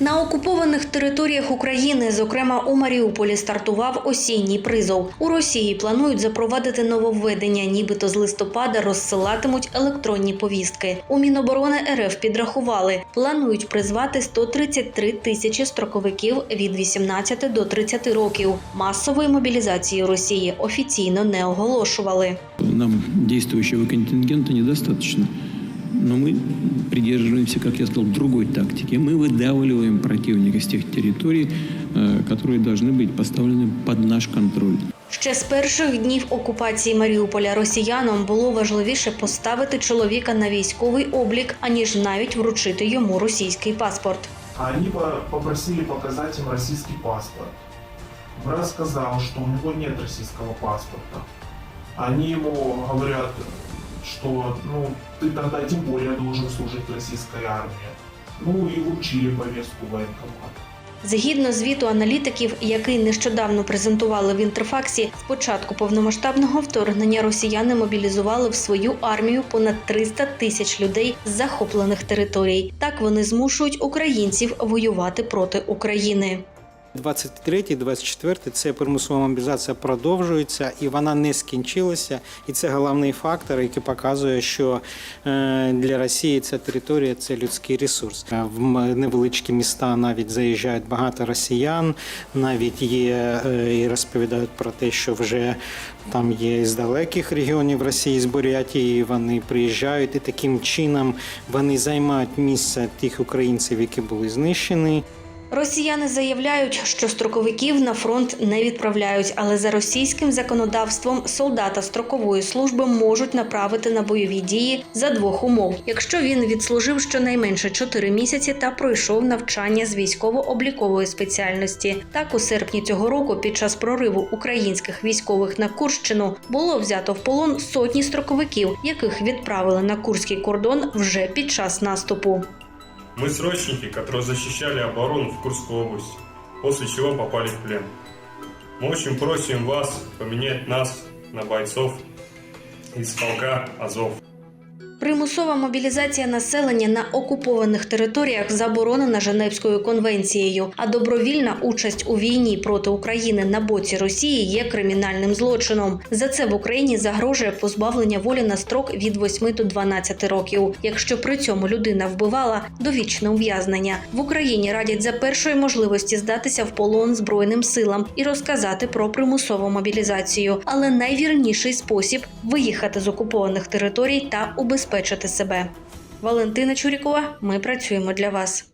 На окупованих територіях України, зокрема у Маріуполі, стартував осінній призов. У Росії планують запровадити нововведення, нібито з листопада розсилатимуть електронні повістки. У Міноборони РФ підрахували, планують призвати 133 тисячі строковиків від 18 до 30 років. Масової мобілізації Росії офіційно не оголошували. Нам действующего контингента недостаточно. Но мы придерживаемся, как я сказал, другой тактики. Мы выдавливаем противника с тех территорий, э, которые должны быть поставлены под наш контроль. Ще з перших днів окупації Маріуполя росіянам було важливіше поставити чоловіка на військовий облік, аніж навіть вручити йому російський паспорт. А Они по- попросили показать им российский паспорт. Брат сказал, что у него нет российского паспорта. Они ему говорят, что ну ты тогда тем более должен служить российской армии. Ну и вручили повестку в военкомат. Згідно звіту аналітиків, який нещодавно презентували в інтерфаксі, з початку повномасштабного вторгнення росіяни мобілізували в свою армію понад 300 тисяч людей з захоплених територій. Так вони змушують українців воювати проти України. 23-24 це примусова мобілізація продовжується і вона не скінчилася. І це головний фактор, який показує, що е, для Росії ця територія це людський ресурс. Е, В невеличкі міста навіть заїжджають багато росіян, навіть є е, і розповідають про те, що вже там є з далеких регіонів Росії, з Бурятії. Вони приїжджають і таким чином вони займають місце тих українців, які були знищені. Росіяни заявляють, що строковиків на фронт не відправляють, але за російським законодавством солдата строкової служби можуть направити на бойові дії за двох умов: якщо він відслужив щонайменше 4 місяці та пройшов навчання з військово-облікової спеціальності. Так у серпні цього року, під час прориву українських військових на Курщину, було взято в полон сотні строковиків, яких відправили на курський кордон вже під час наступу. Мы срочники, которые защищали оборону в Курской области, после чего попали в плен. Мы очень просим вас поменять нас на бойцов из полка Азов. Примусова мобілізація населення на окупованих територіях заборонена Женевською конвенцією, а добровільна участь у війні проти України на боці Росії є кримінальним злочином. За це в Україні загрожує позбавлення волі на строк від 8 до 12 років. Якщо при цьому людина вбивала довічне ув'язнення в Україні радять за першої можливості здатися в полон збройним силам і розказати про примусову мобілізацію. Але найвірніший спосіб виїхати з окупованих територій та убезпечити себе. Валентина Чурікова. Ми працюємо для вас.